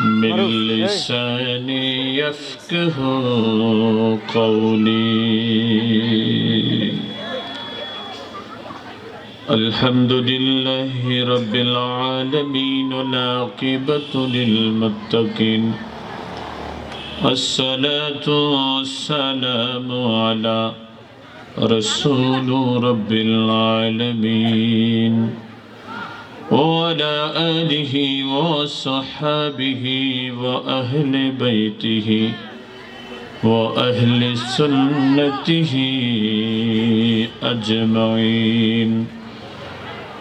من لساني يفقه قولي الحمد لله رب العالمين والعاقبة للمتقين الصلاة والسلام على رسول رب العالمين وعلى آله وصحابه وأهل بيته وأهل سنته أجمعين.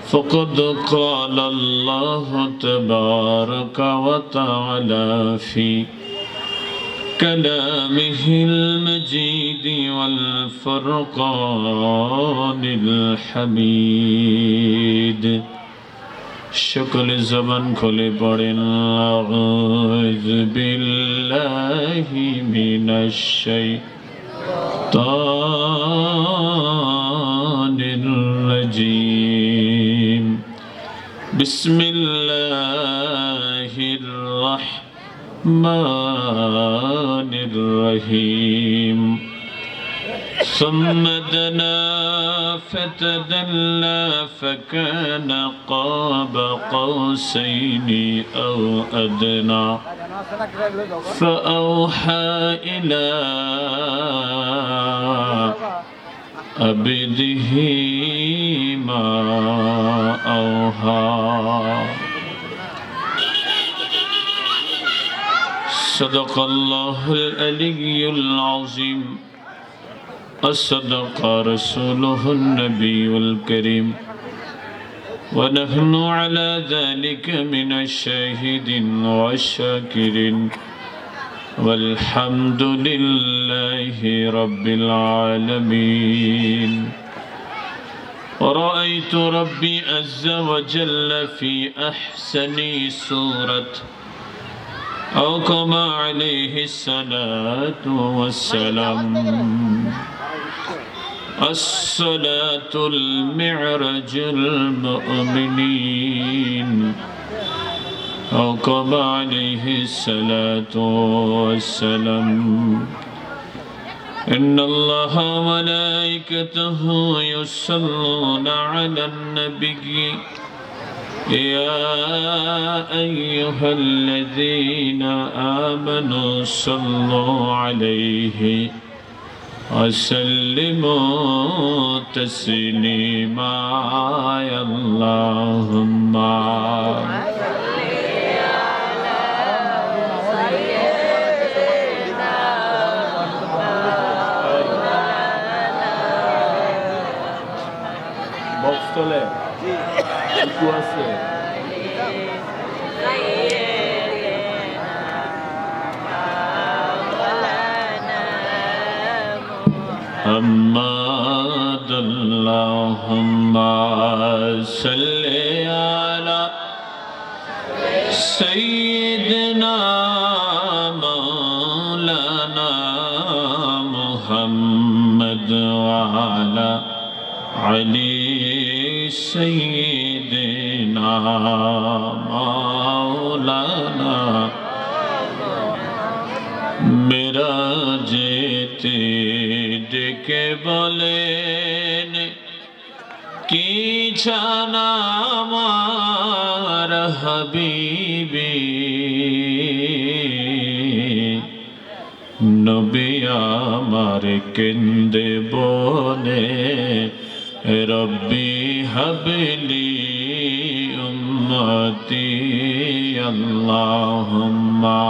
فقد قال الله تبارك وتعالى في كلامه المجيد والفرقان الحميد. সকলে জবান খুলে আউযু বিল্লাহি মিনাশ শাইতানির রাজীম। বিসমিল্লাহির রাহমানির রহিম। ثم دنا فتدلى فكان قاب قوسين أو أدنى. فأوحى إلى عبده ما أوحى. صدق الله العلي العظيم. الصدق رسوله النبي الكريم. ونحن على ذلك من الشاهدين والشاكرين. والحمد لله رب العالمين. ورأيت ربي عز وجل في أحسن سورة أو كما عليه الصلاة والسلام. الصلاة المعرج المؤمنين. أو كما عليه الصلاة والسلام. إن الله وملائكته يصلون على النبي. يا أيها الذين آمنوا صلوا عليه. وسلموا تسليما يا اللهم বক্স চলে একটু আছে محمد اللهم صل على سيدنا مولانا محمد وعلى علي سيدنا مولانا میرا جیتے ডেকে বলেন কি ছানা আমার হাবিবি? নবী আমার কেন্দে বলে রব্বি হাবলি উম্মতি আল্লাহুম্মা।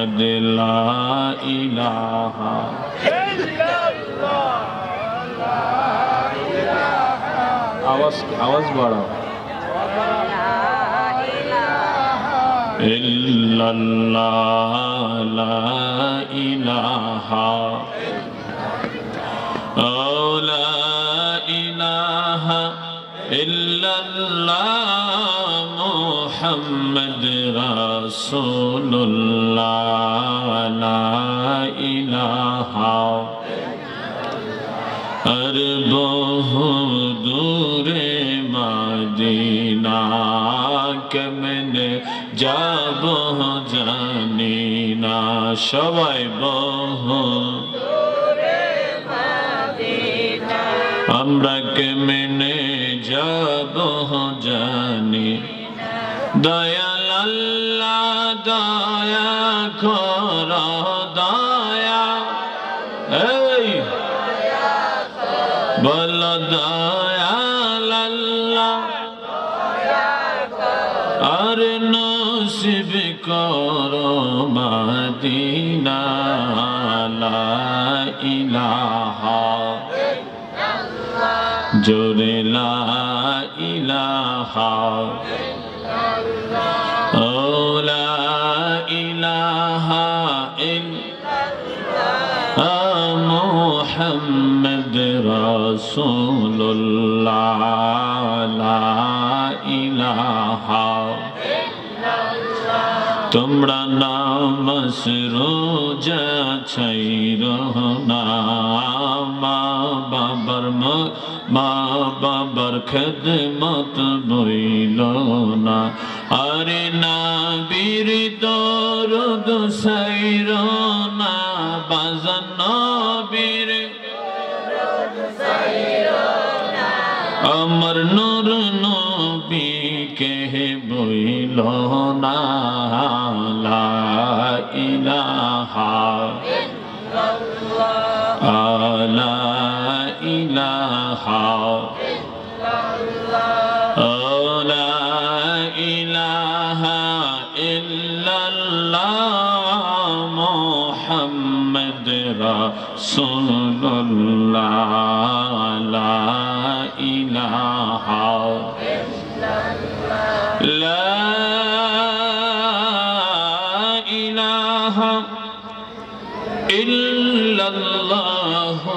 محمد لا إله আওয়াজ আওয়াজ বাড়াও إلا الله لا إله أو لا إله إلا الله محمد رسول الله لا إله আর বহু দূরে মাদিনা কেমনে যাব জানি না সবাই বহু আমরা কেমনে দয়াল আল্লাহ, দয়া কর, দয়া। এই। বল দয়াল আল্লাহ, আর নসিব কর মাদিনা, লা ইলাহা। জোরে লা ইলাহা। রাসূলুল্লাহ, লা ইলাহা তোমরা নামাজ রোজা ছাইর না। মা বাবার মা বাবার খেদমত বইল না। আরে না বীর দরদ সাইর না, বাজান বীর আমার নূর নবী কে বইল না লা ইলাহা আলা ইলাহা আলা ইলাহা ইল্লাল্লাহ মুহাম্মদ রাসূলুল্লাহ লা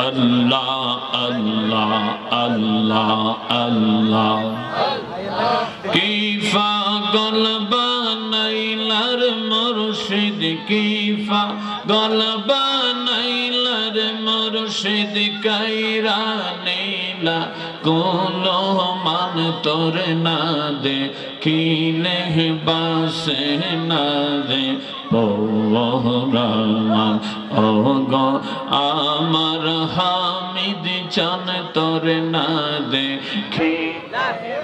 আল্লাহ আল্লাহ আল্লাহ আল্লাহ কি পাগল বানাইলার মুর্শিদ কি পাগল বানাইলার মুর্শিদ কাইরা নেলা কোন মান তোর না দে কিলে বাসে না দে। পৌরামান ও গো আমার হামিদ চান তোর না দে। খিলা তো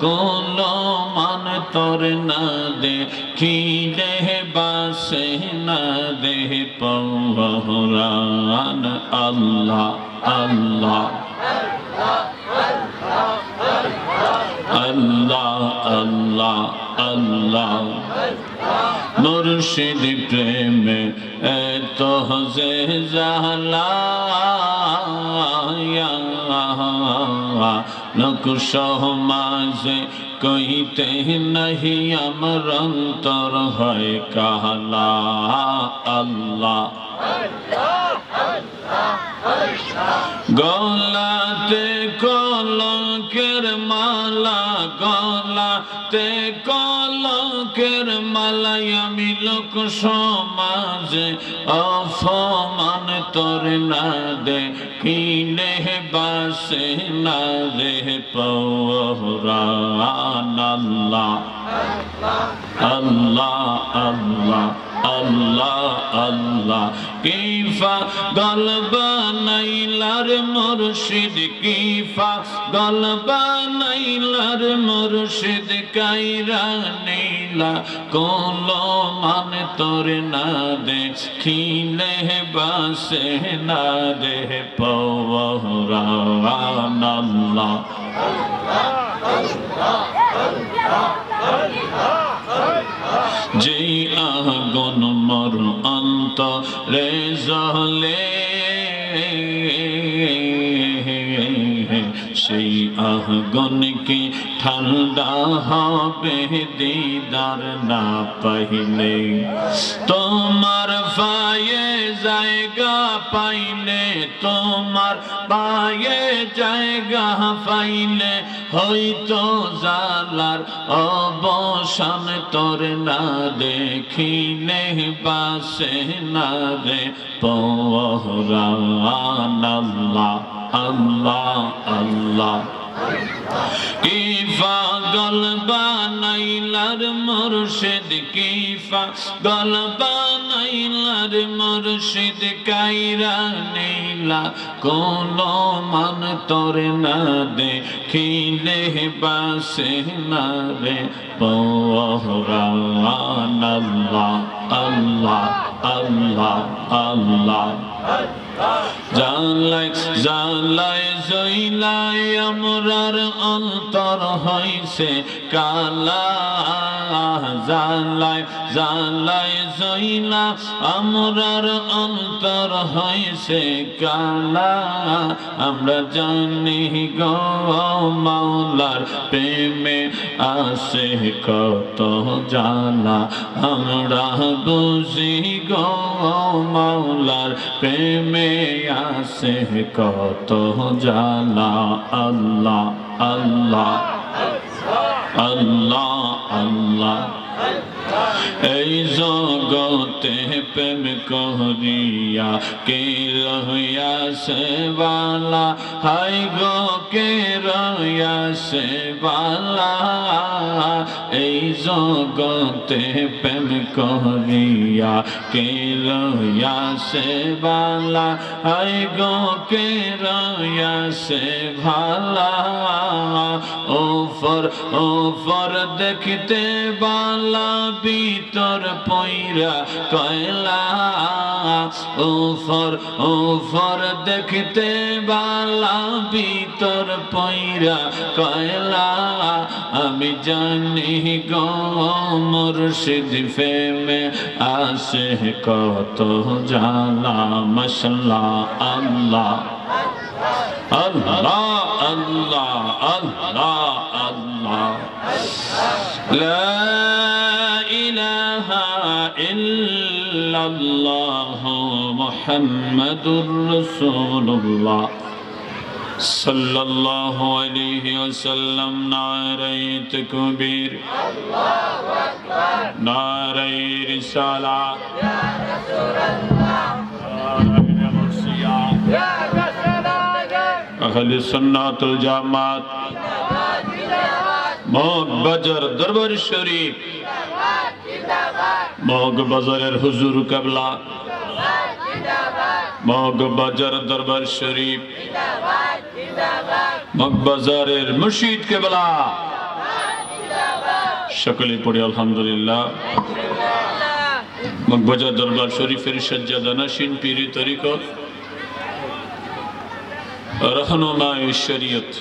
কোন তোর না দে, কি দেহ বাসে না দেহ পৌরান আল্লাহ আল্লাহ। আল্লাহ আল্লাহ আল্লাহ। মুর্শিদ প্রেমে এত যে জালা লোক সমাজে কইতে নহি আমরন্তর হয় কাহলা আল্লাহ। গলাতে কলকের মালা, গলাতে কলকের মালাই। আমি লোক সমাজে অপমান তোর না দে কিনে বাসে না রে পৌরান আল্লাহ আল্লাহ আল্লাহ। আল্লাহ আল্লাহ কিফা গলবা নাইলার মুর্শিদ কিফা গলবা নাইলার মুর্শিদ কাইরা নীলা কোন মান তোর না দে খিলে বাসে না দে পৌরান আল্লাহ যেই আগুন মর অন্তরে জলে সেই আগুন কি ঠান্ডা হবে, দিদার না পাইলে। তোমার পায়ে জায়গা পাইলে, তোমার পায়ে জায়গা পাইলে, হয়তো জালার অবসান তোর না দেখিলে, বাসে না রে পৌরান আল্লাহ। আল্লাহ আল্লাহ। কি পাগল বানাইলার মুর্শিদ কি পাগল বানাইলার মুর্শিদ কাইরা নীলা কোন মান তোর না দেখিলে বাসে না রে পৌরান আল্লাহ আল্লাহ আল্লাহ। আল্লাহ জালাই জালাই, জইলাই আমরার অন্তর হইছে কালা জালাই জালাই জইলা। আমরার অন্তর হইছে কালা, আমরা জানি গো মাওলার প্রেমে আসে কত জালা আমরা বুঝি গো মাওলার প্রেমে আসে কত জালা আল্লাহ আল্লাহ। আল্লাহ আল্লাহ। এই জগতে প্রেম করিয়া কে রহিয়া সে বালা হাই গো, কে রহিয়া সে বালা এই জগতে প্রেম করিয়া কে রহিয়া সে বালা হাই গো, কে রহিয়া সে ভালা ও ফর ও ফর দেখতে বালা ভিতর পইরা কয়লা। ওফর ওফর দেখতে বালা ভিতর পইরা কয়লা। আমি জানি গো মুর্শিদ ফেমে আসে কত জালা মশলা আল্লাহ। الله الله الله. الله لا إله إلا الله محمد رسول الله. صلى الله عليه وسلم ناري تكبير. ناري رسالة. يا رسول الله আহলে সুন্নাতুল জামাত। বাজার দরবার শরীফ। বাজারের হুজুর কাবলা। বাজার দরবার শরীফ। বাজারের মুর্শিদ কেবলা। সকলে পড়ে আলহামদুলিল্লাহ। মগবাজার দরবার শরীফের সজ্জাদানা শিন পীরি তরিকত রহনুমা শরীয়ত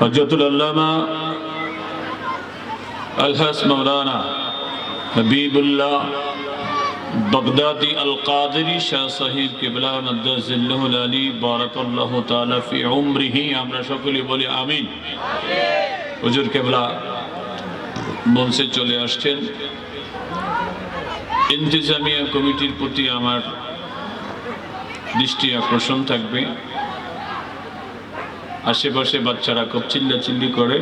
হজরতুল আল্লামা আলহাস মৌলানা হাবিবুল্লাহ بغدادي القادري শাহ সাহিব কিবলা মদ্দাজিল্লাহুল আলী বারাকাল্লাহু তাআলা ফি উমরিহি আমরা সকলে বলি আমিন হুজুর কেবলা মঞ্চে চলে আসছেন ইন্তেজামিয়া কমিটির প্রতি আমার দৃষ্টি আকর্ষণ থাকবে। আশেপাশে বাচ্চারা খুব চিল্লাচিল্লি করে।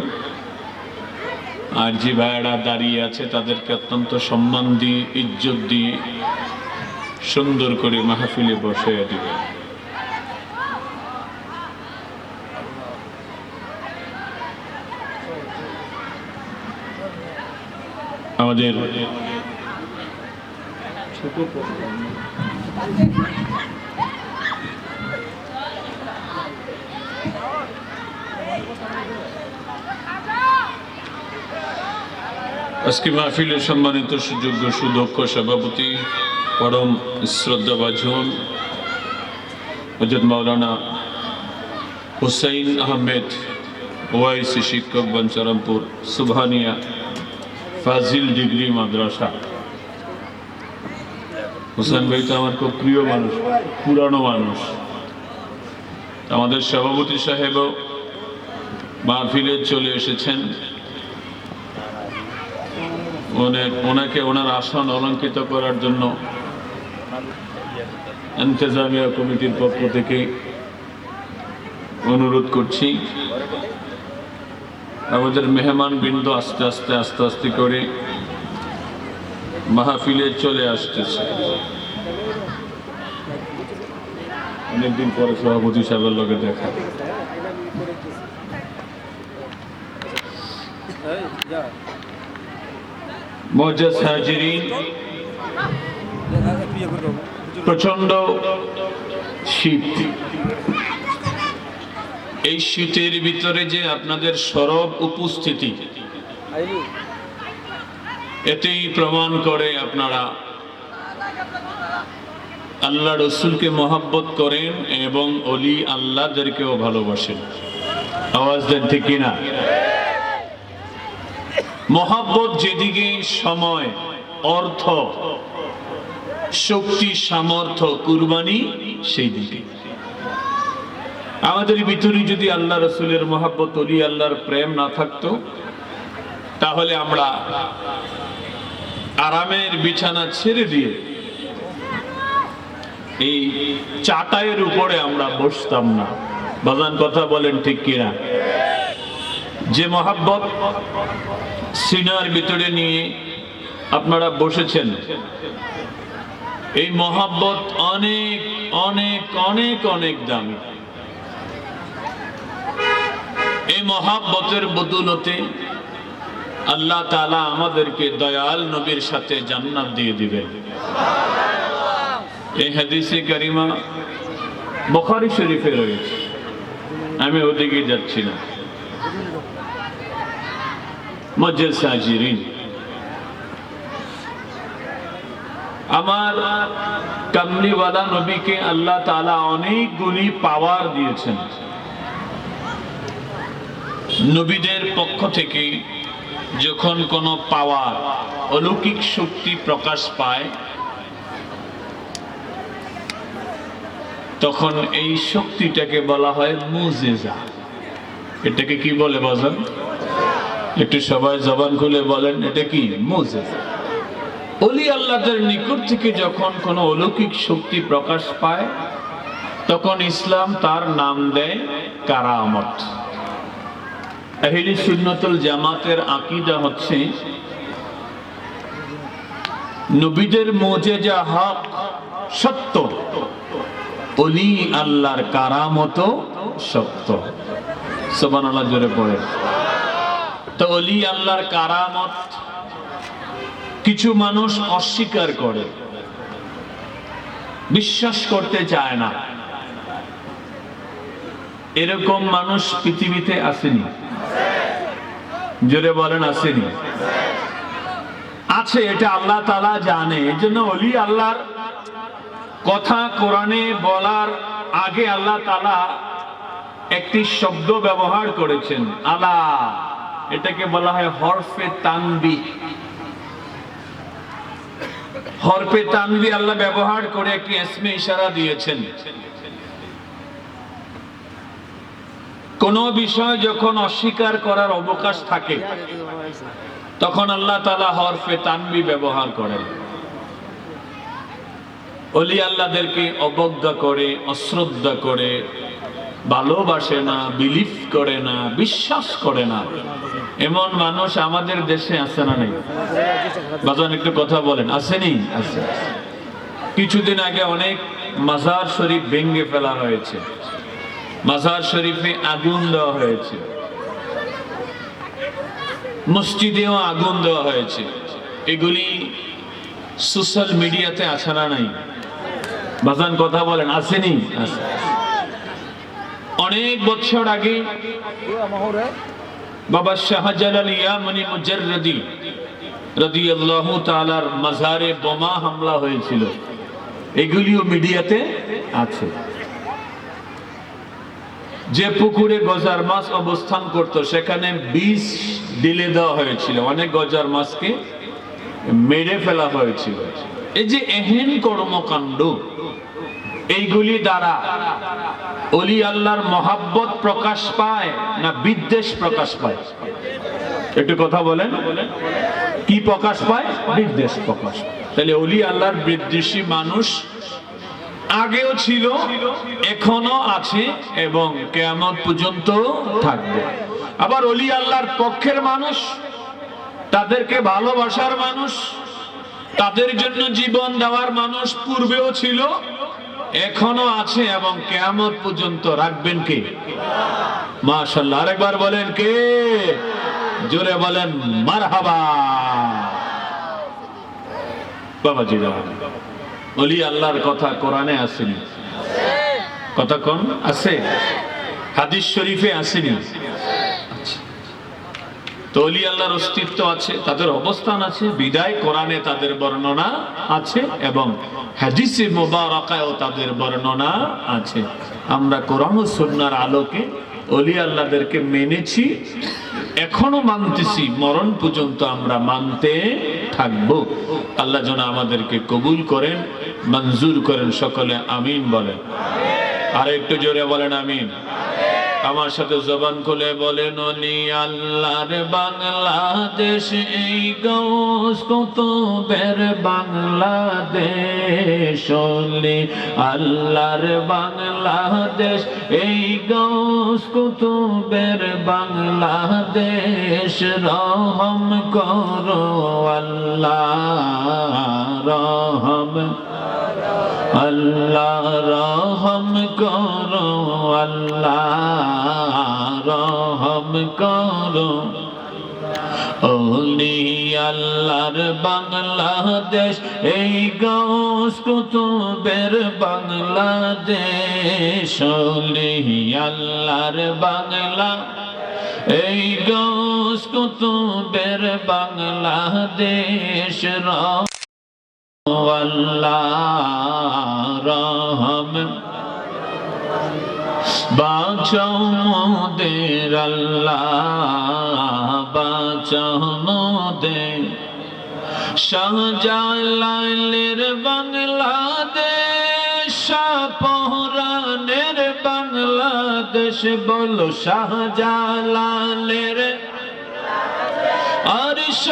আর যে ভাইয়েরা দাঁড়িয়ে আছে, তাদেরকে অত্যন্ত সম্মান দিয়ে, ইজ্জত দিয়ে সুন্দর করে মাহফিলে বসে দিবে। আমাদের ছোট আজকে মাহফিলের সম্মানিত সুযোগ্য সুদক্ষ সভাপতি, পরম শ্রদ্ধা বাজন হজরত মাওলানা হুসাইন আহমেদ, ওয়াইসি শিক্ষক বঞ্চারামপুর, সুবহানিয়া ফাজিল ডিগ্রি মাদ্রাসা। হুসেন ভাই তো আমার খুব প্রিয় মানুষ, পুরানো মানুষ। আমাদের সভাপতি সাহেবও মাহফিলে চলে এসেছেন। ওনাকে ওনার আসন অলঙ্কিত করার জন্য ইন্তেজামিয়া কমিটির পক্ষ থেকে অনুরোধ করছি। আমাদের মেহমান বৃন্দ আস্তে আস্তে আস্তে আস্তে করে মাহফিলে চলে আসতেছে। অনেকদিন পরে সভাপতি সাহেবের লগে দেখা। মজাজ হাজিরিন প্রচণ্ড শীত। এই শীতের ভিতরে যে আপনাদের সরব উপস্থিতি, এতেই প্রমাণ করে আপনারা আল্লাহ রসুলকে মহাব্বত করেন এবং অলি আল্লাহদেরকেও ভালোবাসেন। আওয়াজ দেন ঠিক কিনা? মহাব্বত যেদিকে সময়, অর্থ, শক্তি, সামর্থ্য, কুরবানি সেই দিকে আমাদের ভিতরে যদি আল্লাহ রসুলের মহাব্বত, অলি আল্লাহর প্রেম না থাকতো, তাহলে আমরা আরামের বিছানা ছেড়ে দিয়ে এই চাটাইয়ের উপরে আমরা বসতাম না। বাজান কথা বলেন ঠিক কিনা? যে মহাব্বত সিনার ভিতরে নিয়ে আপনারা বসেছেন, এই মহাব্বত অনেক অনেক অনেক অনেক দামি। এই মহাব্বতের বদুলতে আল্লাহ তালা আমাদেরকে দয়াল নবীর সাথে জান্নাত দিয়ে দিবেন। এই হাদিসে কারিমা বখারি শরীফে রয়েছে। আমি ওদিকে যাচ্ছি না। মজ্জেদ সাজিরিন আমার কামলিওয়ালা নবীকে আল্লাহ তালা অনেক গুণী পাওয়ার দিয়েছেন। নবীদের পক্ষ থেকে যখন কোনো পাওয়ার অলৌকিক শক্তি প্রকাশ পায়, তখন এই শক্তিটাকে বলা হয় মুজেজা। এটাকে কি বলে বাজান? একটু সবাই জবান খুলে বলেন, এটা কি? মুজেজা অলি আল্লাহদের নিকট থেকে যখন কোনো অলৌকিক শক্তি প্রকাশ পায়, তখন ইসলাম তার নাম দেয় কারামত। সুন্নতুল জামাতের আকিদা হচ্ছে, নবীদের মোজেজা হক সত্য, অলি আল্লাহর কারামত সত্য। সোবানাল্লাহ জোরে পড়ে। তো অলি আল্লাহর কারামত কিছু মানুষ অস্বীকার করে, বিশ্বাস করতে চায় না। এরকম মানুষ পৃথিবীতে আসেনি। জোরে বলেন, আসেনি। আছে, এটা আল্লাহ তালা জানে। এই জন্য অলি আল্লাহর কথা কোরআনে বলার আগে আল্লাহ তালা একটি শব্দ ব্যবহার করেছেন, আলা। এটাকে বলা হয় হরফে তানবি। হরফে তানবি আল্লাহ ব্যবহার করে একটি এসমে ইশারা দিয়েছেন। কোন বিষয় যখন অস্বীকার করার অবকাশ থাকে, তখন আল্লাহ তালা হরফে তানবি ব্যবহার করেন। অলি আল্লাহদেরকে অবজ্ঞা করে, অশ্রদ্ধা করে ভালোবাসে না বিলিভ করে না, বিশ্বাস করে না। এমন মানুষ আমাদের দেশে আছে না নেই? বাজান, একটু কথা বলেন। আসেনি আছে। কিছুদিন আগে অনেক মাজার শরীফ ভেঙ্গে ফেলা হয়েছে। মাজার শরীফে আগুন দেওয়া হয়েছে। মসজিদেও আগুন দেওয়া হয়েছে। এগুলি সোশ্যাল মিডিয়াতে আছে না নাই? বাজান, কথা বলেন। আসেনি আছে। অনেক বছর আগে বাবা শাহজালাল ইয়ামনি মুজাররদি রাদিয়াল্লাহু তাআলার মাজারে বোমা হামলা হয়েছিল। এগুলিও মিডিয়াতে আছে। যে পুকুরে গজার মাছ অবস্থান করত, সেখানে বিষ দিলে দেওয়া হয়েছিল। অনেক গজার মাছকে মেরে ফেলা হয়েছিল। এই যে এহেন কর্মকাণ্ড এইগুলি দ্বারা অলি আল্লাহর মহাব্বত প্রকাশ পায় না বিদ্বেষ প্রকাশ পায়? একটু কথা বলেন। কি প্রকাশ পায়? বিদ্বেষ প্রকাশ তাহলে অলি আল্লাহর বিদ্বেষী মানুষ আগেও ছিল এখনও আছে এবং কেমন পর্যন্ত থাকবে। আবার অলি আল্লাহর পক্ষের মানুষ, তাদেরকে ভালোবাসার মানুষ, তাদের জন্য জীবন দেওয়ার মানুষ পূর্বেও ছিল এখনও আছে এবং কেমন পর্যন্ত রাখবেন কে? মাশাল্লাহ আরেকবার বলেন কে? জোরে বলেন, মারহাবা। বাবাজি অলি আল্লাহর কথা কোরআনে আসেনি। কথা কোন? আছে। হাদিস শরীফে আসেনি। তো অলি আল্লাহর অস্তিত্ব আছে, তাদের অবস্থান আছে, বিদায় কোরআনে তাদের বর্ণনা আছে এবং হাদিসে মোবারকায়ও তাদের বর্ণনা আছে। আমরা কোরআন ও সুন্নার আলোকে অলি আল্লাহদেরকে মেনেছি, এখনও মানতেছি, মরণ পর্যন্ত আমরা মানতে থাকব। আল্লাহ যেন আমাদেরকে কবুল করেন, মঞ্জুর করেন, সকলে আমিন বলেন। আর একটু জোরে বলেন আমিন। আমার সাথে জবান খুলে বলেন, অলি আল্লাহর বাংলাদেশ, এই গৌস কত বের বাংলাদেশ। অলি আল্লাহর বাংলাদেশ, এই গৌস কত বের বাংলাদেশ। রহম করো আল্লাহ, রহম আল্লাহ রহম করো, আল্লাহ রহম করো। ওলি আল্লাহর বাংলাদেশ, এই গৌস কুতুবের বাংলাদেশ। ওলি আল্লাহর বাংলা, এই গৌস কুতুবের বাংলাদেশ। রহ আল্লাহ বাঁচাও মোদের আল্লাহ বাঁচাও মোদের। শাহজালালের বাংলাদেশ পহরানের বাংলাদেশ বলো শাহজালালের। আর দেশ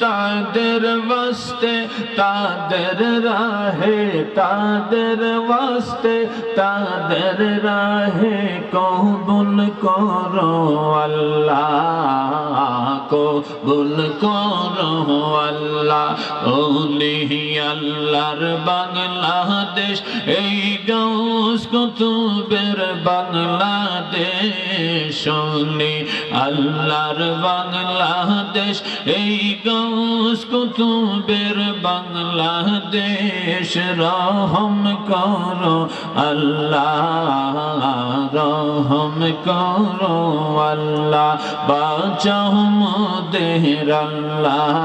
তাদের বাস্তে, তাদের রাহে, তাদের বাস্তে, তাদের রাহে কবুল করো আল্লাহ, কবুল করো আল্লাহ। ওলি আল্লাহর বাংলাদেশ, এই গৌস কুতুবের বাংলাদেশ ওলি আল্লাহর বাংলাদেশ, এই গৌস কুতুবের বাংলাদেশ, রহম করো, আল্লাহ, রহম করো, আল্লাহ, বাঁচাও মোদের আল্লাহ,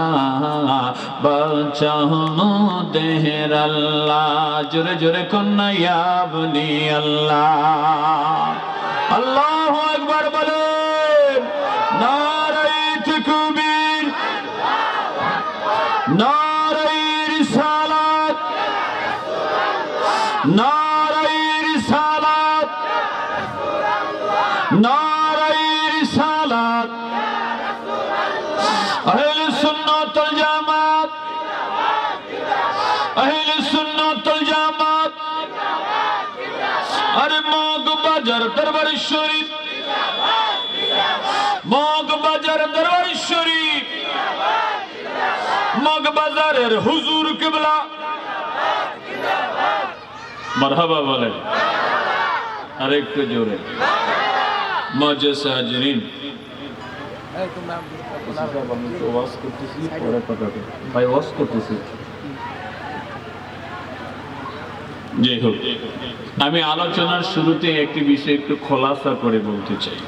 বাঁচাও মোদের আল্লাহ। জোরে জোরে কন্যা, ইয়া বলি আল্লাহ। আল্লাহ একবার বলেন নারাই রিসালাত নারাই রিসালাত নারাই রিসালাত আহলে সুন্নাত জামাত। আহলে সুন্নাত জামাত। আরে মগ বাজার দরবার শরীফ। মগ বাজার দরবার মগ বাজারের হুজুর কিবলা। মারহাবা বলেন। আরেকটু জোরে। মজে সাজরিন। আমি আলোচনার শুরুতে একটি বিষয় একটু খোলাসা করে বলতে চাই।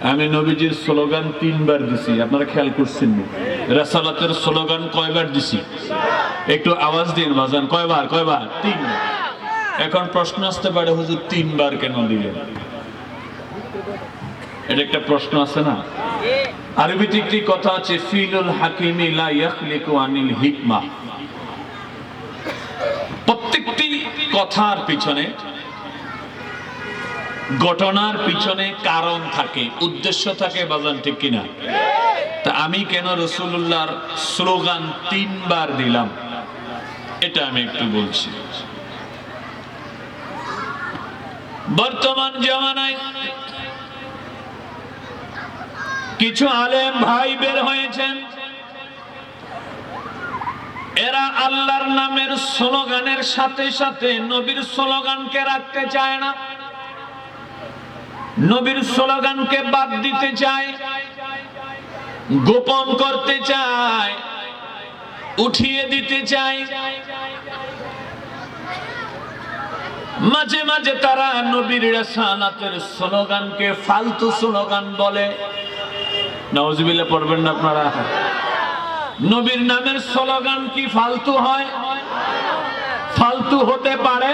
আমি নবীজির স্লোগান তিনবার দিছি, আপনারা খেয়াল করছেন রাসালাতের স্লোগান কয়বার দিছি? একটু আওয়াজ দিন বাজান, কয়বার কয়বার? তিন। এখন প্রশ্ন আসতে পারে, হুজুর তিনবার কেন দিলেন? এটা একটা প্রশ্ন আছে না? আরবিতে একটি কথা আছে? ফিলুল হাকিমি লা ইয়াখলিকু আনিল হিকমা। প্রত্যেকটি কথার পিছনে ঘটনার পিছনে কারণ থাকে, উদ্দেশ্য থাকে বাজান, ঠিক কিনা? তা আমি কেন রসুল্লাহর স্লোগান তিনবার দিলাম? এটা আমি একটু বলছি। বর্তমান জামানায় কিছু আলেম ভাই বের হয়েছেন। এরা আল্লাহর নামের স্লোগানের সাথে সাথে নবীর স্লোগানকে রাখতে চায় না। নবীর স্লোগানকে বাদ দিতে চায়, গোপন করতে চায়, উঠিয়ে দিতে চায়। মাঝে মাঝে তারা নবীর রেসালাতের স্লোগানকে ফালতু স্লোগান বলে। নওয়াজবিল্লাহ পড়বেন না আপনারা। নবীর নামের স্লোগান কি ফালতু হয়? ফালতু হতে পারে?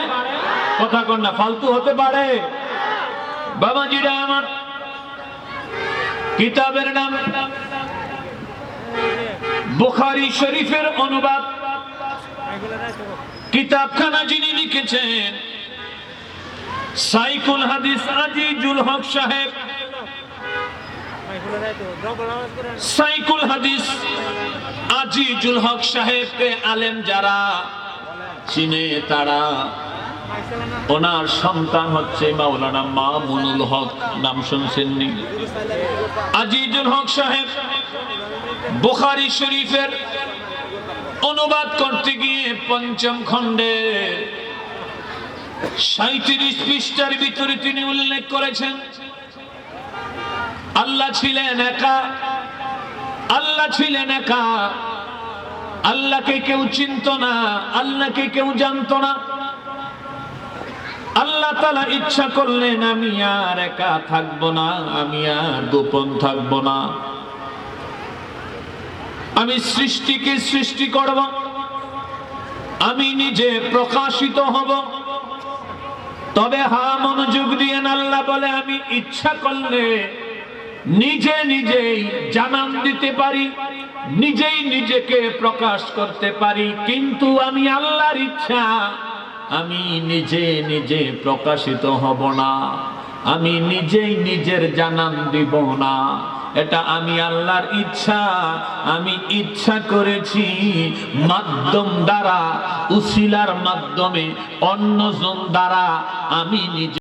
কথা কন না, ফালতু হতে পারে? বাবাজিরা আমার কিতাবের নাম বুখারী শরীফের অনুবাদ। কিতাবখানা যিনি লিখেছেন, সাইকুল হাদিস আজিজুল হক সাহেব। সাইকুল হাদিস আজিজুল হক সাহেবকে আলেম যারা চিনে তারা ওনার সন্তান হচ্ছে মাওলানা মামুনুল হক, নাম শুনছেননি আজিজুল হক সাহেব, বুখারী শরীফের অনুবাদ করতে গিয়ে পঞ্চম খণ্ডে সাঁত্রিশ পৃষ্ঠার ভিতরে তিনি উল্লেখ করেছেন, আল্লাহ ছিলেন একা, আল্লাহ ছিলেন একা, আল্লাহকে কেউ চিনত না, আল্লাহকে কেউ জানতো না। আল্লাহ তালা ইচ্ছা করলেন আমি আর একা থাকব না, আমি আর গোপন থাকব না। আমি সৃষ্টিকে সৃষ্টি করব, আমি নিজে প্রকাশিত হব। তবে হা, মনোযোগ দিয়ে আল্লাহ বলে, আমি ইচ্ছা করলে নিজে নিজেই জানান দিতে পারি, নিজেই নিজেকে প্রকাশ করতে পারি, কিন্তু আমি আল্লাহর ইচ্ছা আমি নিজে নিজে প্রকাশিত হব না। আমি নিজেই নিজের জানান দিব না। এটা আমি আল্লাহর ইচ্ছা। আমি ইচ্ছা করেছি মাধ্যম দ্বারা, উসিলার মাধ্যমে, অন্যজন দ্বারা আমি নিজে